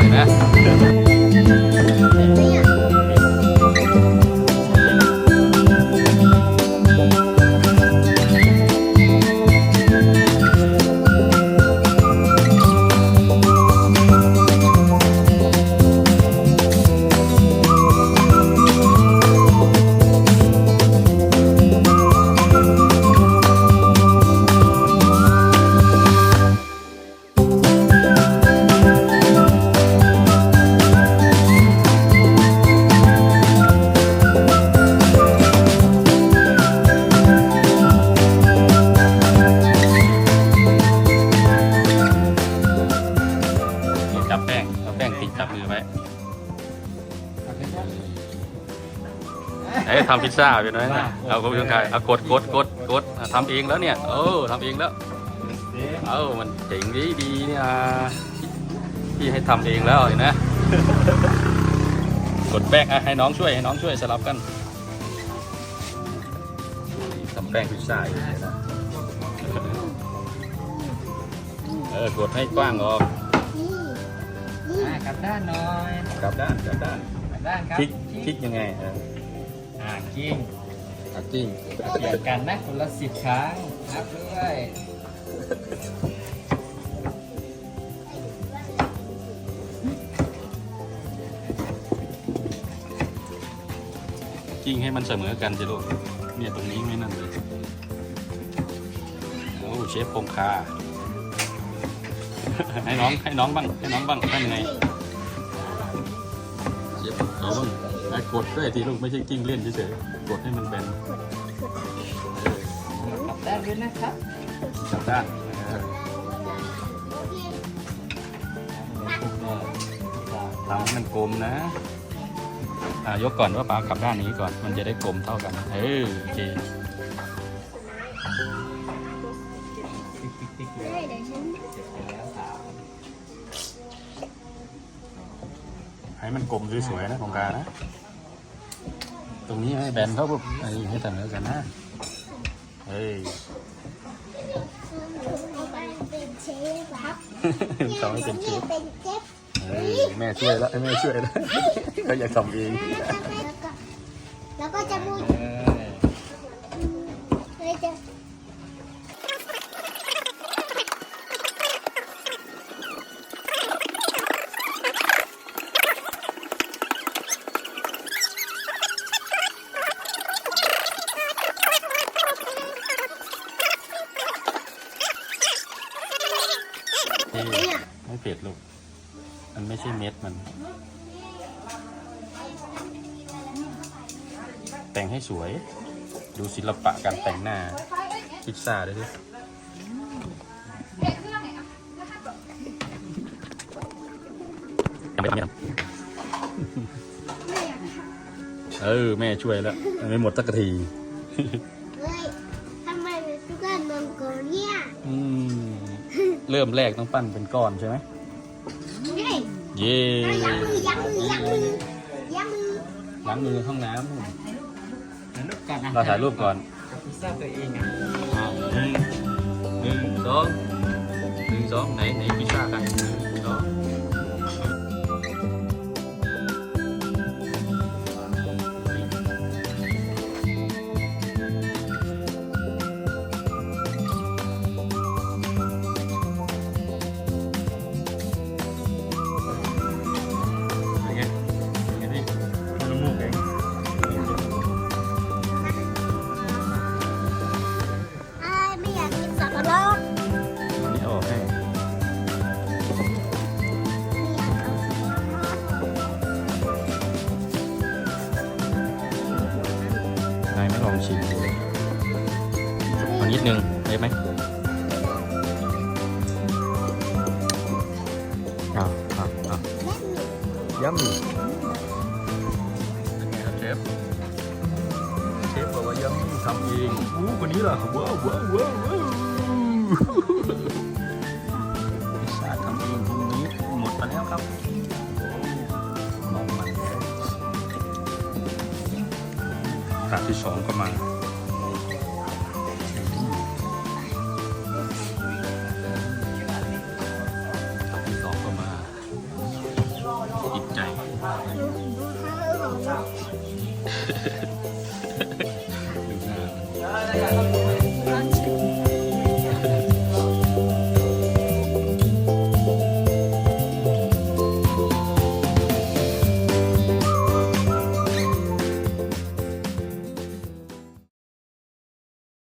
เห็น เอ้ยทำพิซซ่าเป็นไหมนะเอาก็ไม่ต้องใครเอากดกดกดกดอะทำเองแล้วเนี่ยเออทำเองแล้ว เออมันเจ๋งดีดีเนี่ยพี่ให้ทำเองแล้วเห็นไหมกดแป้งอะให้น้องช่วยให้น้องช่วยสลับกันทำแป้งพิซซ่าอยู่เนี่ยนะเออกดให้กว้างออกอ่ากลับด้านหน่อย กลับด้านกลับด้านกลับ ด้านครับคลิกคลิกยังไงเอออ่ากิ้งอะจริงเปลี่ยนกันนะคนละสิบครั้งนับด้วยจริงให้มันเสมอกันสิลูกเนี่ยตรงนี้ไม่นั่นเลยโอ้เชฟพงคาให้น้องให้น้องบ้างให้น้องบ้างทำยังไง เชฟเขาบ้างกดด้วยทีลูกไม่ใช่กิ้งเล่นเฉยๆกดให้มันเป็นกลับด้านด้วยนะครับกลับด้านเออทำให้มันกลมนะอ่ายกก่อนว่าปลากลับด้านนี้ก่อน มันจะได้กลมเท่ากัน เออโอเคติ๊กติ๊กติ๊กเลย ให้มันกลมสวยๆนะของกานะ ตรงนี้ให้แบนเขาปุ๊บไอ้ให้แต่เนื้อกันนะ เฮ้ยเป็นเชฟครับเขาให้เป็นเชฟเป็นเชฟเฮ้ยแม่ช่วยแล้วให้แม่ช่วยแล้วเขาอยากทำเอง แล้วก็แล้วก็จะพูด เออ เลยจะ นี่ไม่เผ็ดลูก มันไม่ใช่เม็ดมัน แต่งให้สวย ดูศิลปะการแต่งหน้า พิซซ่าด้วยดิยังไม่ทำยังไมเออ แม่ช่วยแล้ว ไม่หมดสักที เริ่มแรกต้องปั้นเป็นก้อนใช่ไหมเฮ้ยเย่ยักมือยักมือยักมือยักมือล้างมือห้องน้ำนู่นแล้วรูปก่อนนะเราถ่ายรูปก่อนกับพิซซ่าตัวเองอะอ่าหนึ่งหนึ่งสองหนึ่งสองไหนไหนพิซซ่ากันหนึ่งสองเป็นไง เอานิดนึงได้ไหมอ้าวอ้าวอ้าวยัมมี่เป็นไงครับเชฟ เชฟบอกว่ายัมมี่ทำเองอู้คนนี้ล่ะว้าวว้าวว้าวว้าวพิซซ่าทำเองพรุ่งนี้หมดไปแล้วครับมองมันเลยถาดที่สองก็มาถาดที่สองก็มา mouth.